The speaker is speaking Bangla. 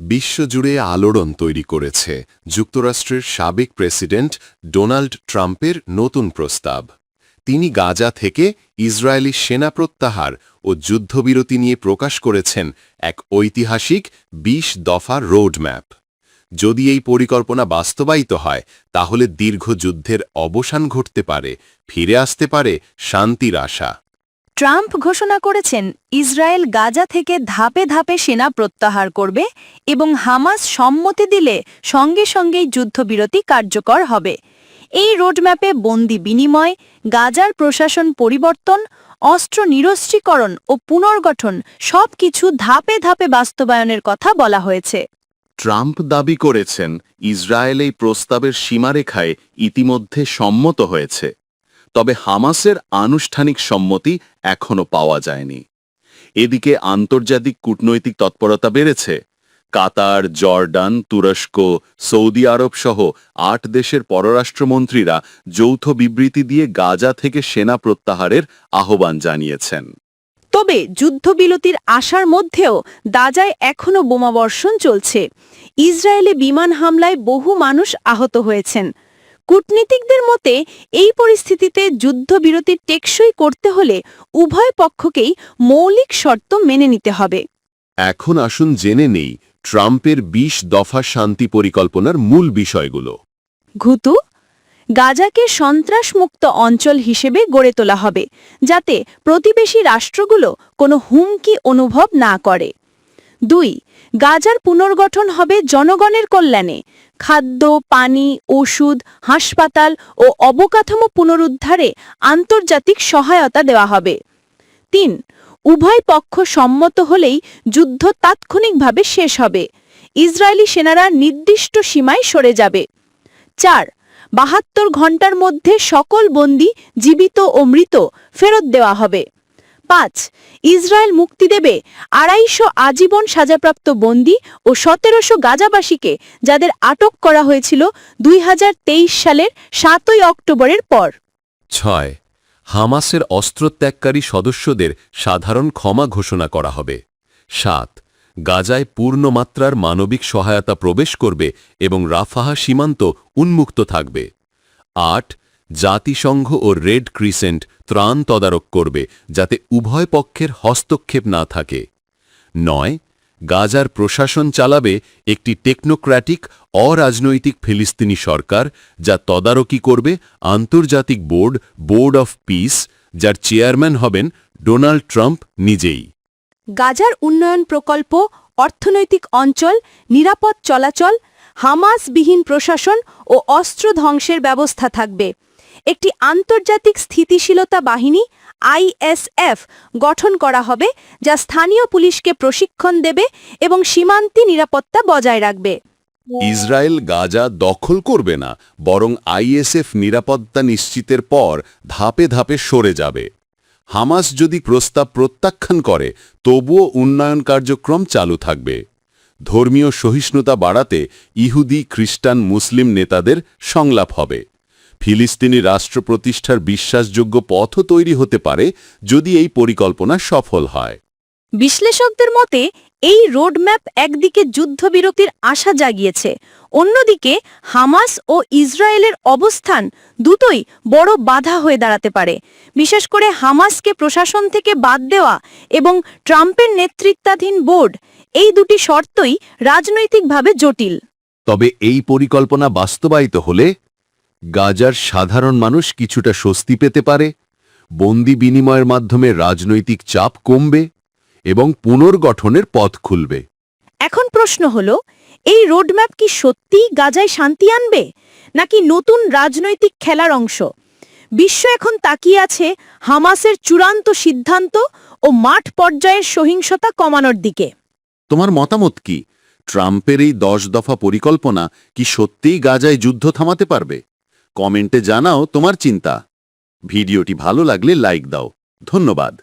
বিশ্বজুড়ে আলোড়ন তৈরি করেছে যুক্তরাষ্ট্রের সাবেক প্রেসিডেন্ট ডোনাল্ড ট্রাম্পের নতুন প্রস্তাব। তিনি গাজা থেকে ইসরায়েলি সেনা প্রত্যাহার ও যুদ্ধবিরতি নিয়ে প্রকাশ করেছেন এক ঐতিহাসিক ২০ দফা রোডম্যাপ। যদি এই পরিকল্পনা বাস্তবায়িত হয়, তাহলে দীর্ঘ যুদ্ধের অবসান ঘটতে পারে, ফিরে আসতে পারে শান্তির আশা। ট্রাম্প ঘোষণা করেছেন, ইসরায়েল গাজা থেকে ধাপে ধাপে সেনা প্রত্যাহার করবে এবং হামাস সম্মতি দিলে সঙ্গে সঙ্গেই যুদ্ধবিরতি কার্যকর হবে। এই রোডম্যাপে বন্দি বিনিময়, গাজার প্রশাসন পরিবর্তন, অস্ত্র নিরস্ত্রীকরণ ও পুনর্গঠন সবকিছু ধাপে ধাপে বাস্তবায়নের কথা বলা হয়েছে। ট্রাম্প দাবি করেছেন, ইসরায়েল এই প্রস্তাবের সীমারেখায় ইতিমধ্যে সম্মত হয়েছে। তবে হামাসের আনুষ্ঠানিক সম্মতি এখনও পাওয়া যায়নি। এদিকে আন্তর্জাতিক কূটনৈতিক তৎপরতা বেড়েছে। কাতার, জর্ডান, তুরস্ক, সৌদি আরব সহ আট দেশের পররাষ্ট্রমন্ত্রীরা যৌথ বিবৃতি দিয়ে গাজা থেকে সেনা প্রত্যাহারের আহ্বান জানিয়েছেন। তবে যুদ্ধবিরতির আশার মধ্যেও দাজায় এখনও বোমাবর্ষণ চলছে। ইসরায়েলে বিমান হামলায় বহু মানুষ আহত হয়েছেন। কূটনীতিকদের মতে এই পরিস্থিতিতে যুদ্ধবিরতি টেকসই করতে হলে উভয় পক্ষকেই মৌলিক শর্ত মেনে নিতে হবে। এখন আসুন জেনে নেই ট্রাম্পের ২০ দফা শান্তি পরিকল্পনার মূল বিষয়গুলো। ঘুতু গাজাকে সন্ত্রাসমুক্ত অঞ্চল হিসেবে গড়ে তোলা হবে যাতে প্রতিবেশী রাষ্ট্রগুলো কোনো হুমকি অনুভব না করে। দুই, গাজার পুনর্গঠন হবে জনগণের কল্যাণে। খাদ্য, পানি, ওষুধ, হাসপাতাল ও অবকাঠামো পুনরুদ্ধারে আন্তর্জাতিক সহায়তা দেওয়া হবে। তিন, উভয় পক্ষ সম্মত হলেই যুদ্ধ তাৎক্ষণিকভাবে শেষ হবে। ইসরায়েলি সেনারা নির্দিষ্ট সীমায় সরে যাবে। চার, বাহাত্তর ঘণ্টার মধ্যে সকল বন্দী জীবিত ও মৃত ফেরত দেওয়া হবে। পাঁচ। ইসরায়েল মুক্তি দেবে আড়াইশো আজীবন সাজাপ্রাপ্ত বন্দী ও সতেরোশো গাজাবাসীকে যাদের আটক করা হয়েছিল দুই হাজার তেইশ সালের সাতই অক্টোবরের পর। ছয়। হামাসের অস্ত্রত্যাগকারী সদস্যদের সাধারণ ক্ষমা ঘোষণা করা হবে। সাত। গাজায় পূর্ণমাত্রার মানবিক সহায়তা প্রবেশ করবে এবং রাফাহা সীমান্ত উন্মুক্ত থাকবে। আট। জাতিসংঘ ও রেড ক্রিসেন্ট ত্রাণ তদারক করবে যাতে উভয় পক্ষের হস্তক্ষেপ না থাকে। নয়, গাজার প্রশাসন চালাবে একটি টেকনোক্র্যাটিক, অরাজনৈতিক ফিলিস্তিনি সরকার যা তদারকি করবে আন্তর্জাতিক বোর্ড বোর্ড অফ পিস, যার চেয়ারম্যান হবেন ডোনাল্ড ট্রাম্প নিজেই। গাজার উন্নয়ন প্রকল্প, অর্থনৈতিক অঞ্চল, নিরাপদ চলাচল, হামাসবিহীন প্রশাসন ও অস্ত্র ধ্বংসের ব্যবস্থা থাকবে। একটি আন্তর্জাতিক স্থিতিশীলতা বাহিনী আইএসএফ গঠন করা হবে, যা স্থানীয় পুলিশকে প্রশিক্ষণ দেবে এবং সীমান্তি নিরাপত্তা বজায় রাখবে। ইসরায়েল গাজা দখল করবে না, বরং আইএসএফ নিরাপত্তা নিশ্চিতের পর ধাপে ধাপে সরে যাবে। হামাস যদি প্রস্তাব প্রত্যাখ্যান করে, তবুও উন্নয়ন কার্যক্রম চালু থাকবে। ধর্মীয় সহিষ্ণুতা বাড়াতে ইহুদি, খ্রিস্টান, মুসলিম নেতাদের সংলাপ হবে। ফিলিস্তিনি রাষ্ট্র প্রতিষ্ঠার বিশ্বাসযোগ্য পথও তৈরি হতে পারে যদি এই পরিকল্পনা সফল হয়। বিশ্লেষকদের মতে এই রোডম্যাপ একদিকে যুদ্ধবিরতির আশা জাগিয়েছে অন্যদিকে হামাস ও ইসরায়েলের অবস্থান দুটোই বড় বাধা হয়ে দাঁড়াতে পারে। বিশেষ করে হামাসকে প্রশাসন থেকে বাদ দেওয়া এবং ট্রাম্পের নেতৃত্বাধীন বোর্ড এই দুটি শর্তই রাজনৈতিকভাবে জটিল। তবে এই পরিকল্পনা বাস্তবায়িত হলে গাজার সাধারণ মানুষ কিছুটা স্বস্তি পেতে পারে বন্দি বিনিময়ের মাধ্যমে রাজনৈতিক চাপ কমবে এবং পুনর্গঠনের পথ খুলবে। এখন প্রশ্ন হল এই রোডম্যাপ কি সত্যিই গাজায় শান্তি আনবে নাকি নতুন রাজনৈতিক খেলার অংশ? বিশ্ব এখন তাকিয়ে আছে হামাসের চূড়ান্ত সিদ্ধান্ত ও মাঠ পর্যায়ের সহিংসতা কমানোর দিকে। তোমার মতামত কি? ট্রাম্পের এই দশ দফা পরিকল্পনা কি সত্যিই গাজায় যুদ্ধ থামাতে পারবে? কমেন্টে জানাও তোমার চিন্তা। ভিডিওটি ভালো লাগলে লাইক দাও। ধন্যবাদ।